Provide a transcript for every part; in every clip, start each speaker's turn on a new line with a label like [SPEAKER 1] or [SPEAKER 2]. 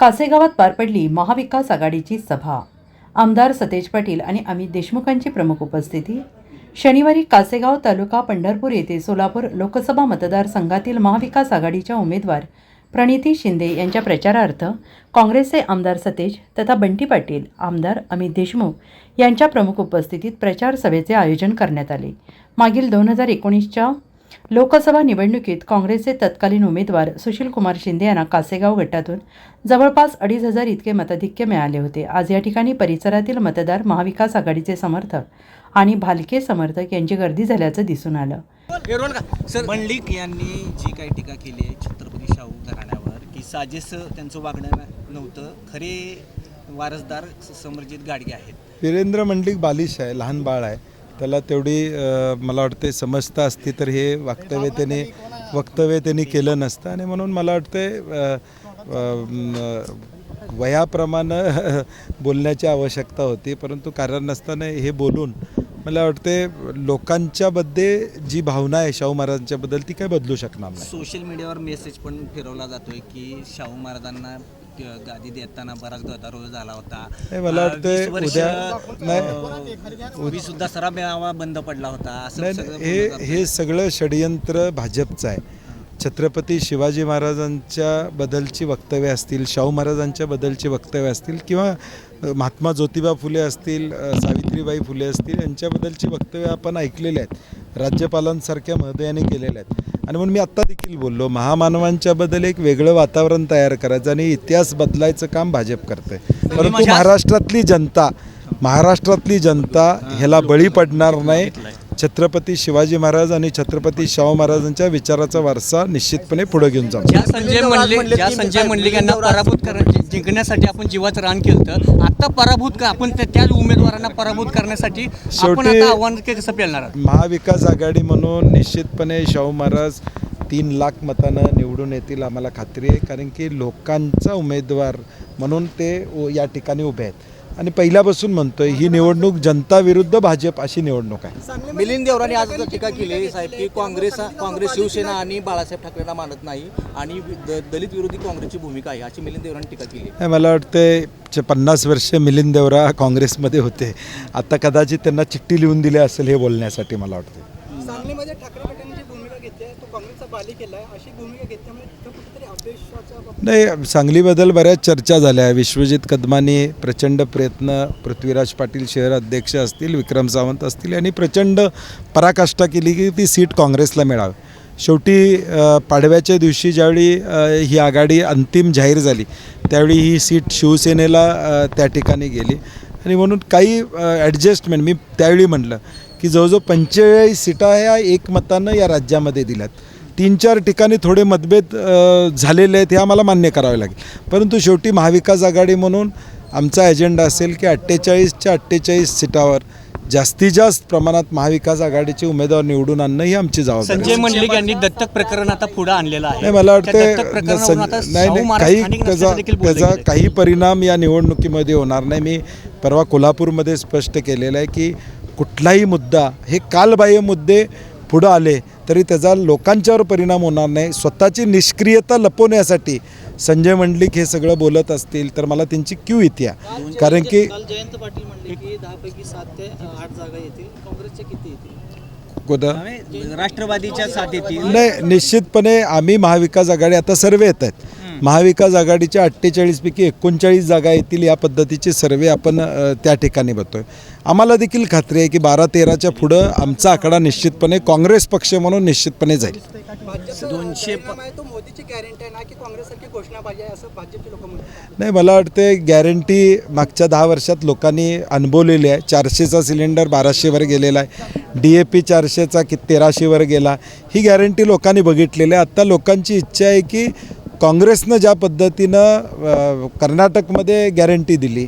[SPEAKER 1] कासेगावात पार पडली महाविकास आघाडीची सभा. आमदार सतेज पाटील आणि अमित देशमुखांची प्रमुख उपस्थिती. शनिवारी कासेगाव तालुका पंढरपूर येथे सोलापूर लोकसभा मतदारसंघातील महाविकास आघाडीच्या उमेदवार प्रणिती शिंदे यांच्या प्रचारार्थ काँग्रेसचे आमदार सतेज तथा बंटी पाटील आमदार अमित देशमुख यांच्या प्रमुख उपस्थितीत प्रचार सभेचे आयोजन करण्यात आले. मागील दोन हजार एकोणीसच्या लोकसभा निवडणुकीत काँग्रेसचे तत्कालीन उमेदवार सुशीलकुमार शिंदे यांना कासेगाव गटातून जवळपास अडीच हजार इतके मताधिक्य मिळाले होते. आज या ठिकाणी परिसरातील मतदार महाविकास आघाडीचे समर्थक आणि भालके समर्थक यांची गर्दी झाल्याचं दिसून आलं.
[SPEAKER 2] सर मंडलिक यांनी जी काही टीका केली आहे छत्रपती शाहू घराण्यावर की साजेस त्यांचं वागणं नव्हतं. खरे वारसदार समरजित गाडगे आहेत.
[SPEAKER 3] वीरेंद्र मंडलिक बालिश आहे लहान बाळ आहे. त्याला तेवढी मला वाटते समजता असती तर हे वक्तव्य त्याने वक्तव्य त्यांनी केलं नसतं. आणि म्हणून मला वाटते वयाप्रमाणे बोलण्याची आवश्यकता होती. परंतु कारण नसताना हे बोलून मला वाटते लोकांच्यामध्ये जी भावना आहे शाहू महाराजांच्याबद्दल ती काय बदलू शकणार नाही.
[SPEAKER 2] सोशल मीडियावर मेसेज पण फिरवला जातोय की शाहू महाराजांना गादी देताना बराच गदारोळ झाला होता.
[SPEAKER 3] मला
[SPEAKER 2] वर्ष,
[SPEAKER 3] उद्या-
[SPEAKER 2] सुद्धा सरा मेळावा बंद पडला होता. असं
[SPEAKER 3] हे. हे सगळं षडयंत्र भाजपचं आहे. छत्रपती शिवाजी महाराजांच्या बद्दलची वक्तव्य असतील शाहू महाराजांच्या बद्दलची वक्तव्य असतील किंवा महात्मा ज्योतिबा फुले असतील सावित्रीबाई फुले असतील यांच्याबद्दलची वक्तव्य आपण ऐकलेले आहेत. राज्यपालांसारख्या महोदयाने केलेल्या आहेत. आणि म्हणून मी आत्ता देखील बोललो महामानवांच्याबद्दल एक वेगळं वातावरण तयार करायचं आणि इतिहास बदलायचं काम भाजप करते परंतु महाराष्ट्रातली जनता महाराष्ट्रातली जनता ह्याला बळी पडणार नाही. छत्रपती शिवाजी महाराज आणि छत्रपती शाहू महाराजांच्या विचाराचा वारसा निश्चितपणे पुढे घेऊन
[SPEAKER 4] ज्या संजय मंडलिक ज्या संजय मंडलिक यांना पराभूत कर जिंकण्यासाठी आपण जीवाचं रान केलं तर आता पराभूत का आपण त्या- त्याच उमेदवारांना पराभूत करण्यासाठी आपण
[SPEAKER 3] शेवटी-
[SPEAKER 4] आता आव्हान के- कसं पेलणार आहात?
[SPEAKER 3] महाविकास आघाडी म्हणून निश्चितपणे शाहू महाराज तीन लाख मतानं निवडून येतील आम्हाला खात्री आहे. कारण की लोकांचा उमेदवार म्हणून ते या ठिकाणी उभे आहेत. आणि पहिल्यापासून म्हणतोय ही निवडणूक जनता विरुद्ध भाजप अशी निवडणूक आहे.
[SPEAKER 5] मिलिंद देवरांनी आज टीका केली साहेब की काँग्रेस काँग्रेस शिवसेना आणि बाळासाहेब ठाकरेंना मानत नाही आणि द- दलित विरोधी काँग्रेसची भूमिका आहे अशी मिलिंद देवरांनी टीका केली.
[SPEAKER 3] नाही, मला वाटते च- पन्नास वर्ष मिलिंद देवरा काँग्रेसमध्ये होते आता कदाचित त्यांना चिठ्ठी लिहून दिली असेल हे बोलण्यासाठी मला वाटते
[SPEAKER 6] सांगलीमध्ये ठाकरे गटाने जी भूमिका घेतली आहे अशी भूमिका घेतल्यामुळे
[SPEAKER 3] नाही सांगलीबद्दल बऱ्याच चर्चा झाल्या. विश्वजित कदमानी प्रचंड प्रयत्न पृथ्वीराज पाटील शहर अध्यक्ष असतील विक्रम सावंत असतील यांनी प्रचंड पराकाष्ठा केली की ती सीट काँग्रेसला मिळावी. शेवटी पाडव्याच्या दिवशी ज्यावेळी ही आघाडी अंतिम जाहीर झाली त्यावेळी ही सीट शिवसेनेला त्या ठिकाणी गेली. आणि म्हणून काही ॲडजस्टमेंट मी त्यावेळी म्हटलं की जवळजवळ पंचेचाळीस सीटा ह्या एकमतानं या राज्यामध्ये दिल्यात. तीन चार ठिकाणी थोडे मतभेद झालेले आहेत हे आम्हाला मान्य करावे लागेल परंतु शेवटी महाविकास आघाडी म्हणून आमचा एजेंडा असेल की अठ्ठेचाळीसच्या अठ्ठेचाळीस सीटावर जास्तीत जास्त प्रमाणात महाविकास आघाडीचे उमेदवार निवडून आणणं ही आमची जबाबदारी
[SPEAKER 4] संजय
[SPEAKER 3] आहे.
[SPEAKER 4] मंडलिक यांनी दत्तक प्रकरण आता पुढे आणलेलं आहे
[SPEAKER 3] नाही मला वाटतं नाही काही त्याचा. काही परिणाम या निवडणुकीमध्ये होणार नाही मी परवा कोल्हापूरमध्ये स्पष्ट केलेलं आहे की कुठलाही मुद्दा हे कालबाह्य मुद्दे पुढं आले तरी त्याचा लोकांच्यावर परिणाम होणार नाही. स्वतःची निष्क्रियता लपवण्यासाठी संजय मंडलिक हे सगळं बोलत असतील तर मला त्यांची क्यू आहे. कारण की
[SPEAKER 6] जयंत पाटील म्हणले की दहा पैकी सात ते आठ जागा येतील. काँग्रेसच्या किती येतील?
[SPEAKER 2] राष्ट्रवादीच्या साथ येतील.
[SPEAKER 3] नाही निश्चितपणे आम्ही महाविकास आघाडी आता सर्वे येत आहेत. महाविकास आघाडीच्या अठ्ठेचाळीसपैकी एकोणचाळीस जागा येतील या पद्धतीचे सर्वे आपण त्या ठिकाणी बघतोय. आम्हाला देखील खात्री आहे की बारा तेराच्या पुढं आमचा आकडा निश्चितपणे काँग्रेस पक्ष म्हणून निश्चितपणे जाईल.
[SPEAKER 2] दोनशे प-
[SPEAKER 6] परिणाम आहे तो मोदीची गॅरंटी आहे ना की काँग्रेससारखी घोषणा पाहिजे असं भाजपचे लोक म्हणतात.
[SPEAKER 3] नाही मला वाटते गॅरंटी मागच्या दहा वर्षात लोकांनी अनुभवलेली आहे. चारशेचा सिलेंडर बाराशेवर गेलेला आहे. डी ए पी चारशेचा कि तेराशेवर गेला. ही गॅरंटी लोकांनी बघितलेली आहे. आत्ता लोकांची इच्छा आहे की काँग्रेसनं ज्या पद्धतीनं कर्नाटकमध्ये गॅरंटी दिली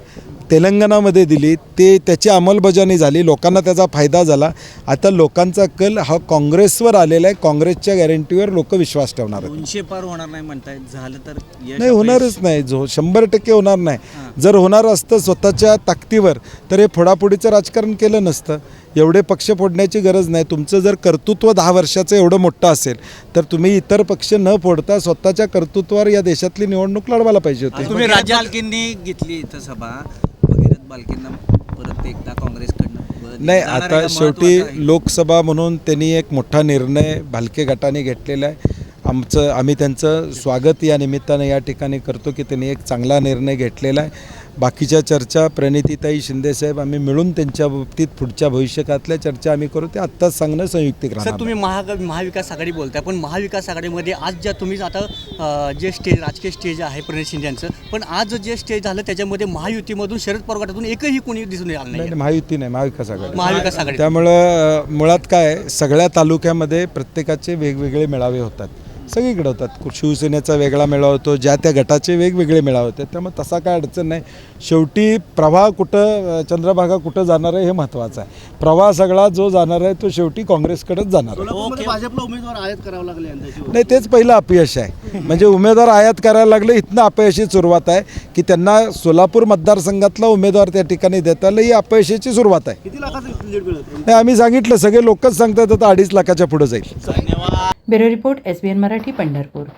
[SPEAKER 3] तेलंगणामध्ये दिली ते त्याची अंमलबजावणी झाली लोकांना त्याचा फायदा झाला. आता लोकांचा कल हा काँग्रेसवर आलेला आहे. काँग्रेसच्या गॅरंटीवर लोक विश्वास ठेवणार आहेत.
[SPEAKER 2] दोनशे पार होणार नाही म्हणतायत झालं तर
[SPEAKER 3] नाही होणारच नाही. जो शंभर टक्के होणार नाही. जर होणार असतं स्वतःच्या ताकदीवर तर हे फोडाफोडीचं राजकारण केलं नसतं. एवढे पक्ष फोडण्याची गरज नाही. तुमचं जर कर्तृत्व दहा वर्षाचं एवढं मोठं असेल तर तुम्ही इतर पक्ष न फोडता स्वतःच्या कर्तृत्वावर या देशातली निवडणूक लढवायला पाहिजे होती.
[SPEAKER 4] तुम्ही
[SPEAKER 2] बालकेंनी घेतली इथं सभा. भगीरथ बालकेंना परत एकदा काँग्रेसकडनं
[SPEAKER 3] नाही आता? शेवटी. लोकसभा म्हणून त्यांनी एक मोठा निर्णय भालके गटाने घेतलेला आहे आमचं आम्ही त्यांचं स्वागत या निमित्तानं या ठिकाणी करतो की त्यांनी एक चांगला निर्णय घेतलेला आहे बाकीच्या चर्चा प्रणितीताई शिंदेसाहेब आम्ही मिळून त्यांच्या बाबतीत पुढच्या भविष्यकातल्या चर्चा आम्ही करू. ते आत्ताच सांगणं संयुक्तिक
[SPEAKER 4] सर
[SPEAKER 3] राहणार
[SPEAKER 4] तुम्ही महा महाविकास आघाडी बोलताय पण महाविकास आघाडीमध्ये आज ज्या तुम्ही आता अ, जे स्टेज राजकीय स्टेज आहे प्रणित शिंदे यांचं पण आज जे स्टेज झालं त्याच्यामध्ये महायुतीमधून शरद पवार गटातून एकही कोणी दिसून आलं
[SPEAKER 3] नाही
[SPEAKER 4] नाही
[SPEAKER 3] महायुती नाही महाविकास आघाडी.
[SPEAKER 4] महाविकास आघाडी.
[SPEAKER 3] त्यामुळं अ, मुळात काय सगळ्या तालुक्यामध्ये प्रत्येकाचे वेगवेगळे मेळावे होतात. सगळीकडे होतात. शिवसेनेचा वेगळा मेळावा होतो ज्या त्या गटाचे वेगवेगळे मेळावे होतात त्यामुळे तसा काय अडचण नाही. शेवटी प्रवाह कुठं चंद्रभागा कुठं जाणार आहे हे महत्त्वाचं आहे. प्रवाह सगळा जो जाणार आहे तो शेवटी काँग्रेसकडेच जाणार आहे.
[SPEAKER 6] भाजपला उमेदवार आयात करावं लागले
[SPEAKER 3] नाही तेच पहिलं अपयश आहे. म्हणजे उमेदवार आयात करायला लागले इथनं अपयशी सुरुवात आहे की त्यांना सोलापूर मतदारसंघातला उमेदवार त्या ठिकाणी देता आलं ही अपयशाची सुरुवात आहे. नाही आम्ही सांगितलं सगळे लोकच सांगतात आता अडीच लाखाच्या पुढे जाईल.
[SPEAKER 1] Bureau report S B N Marathi Pandharpur.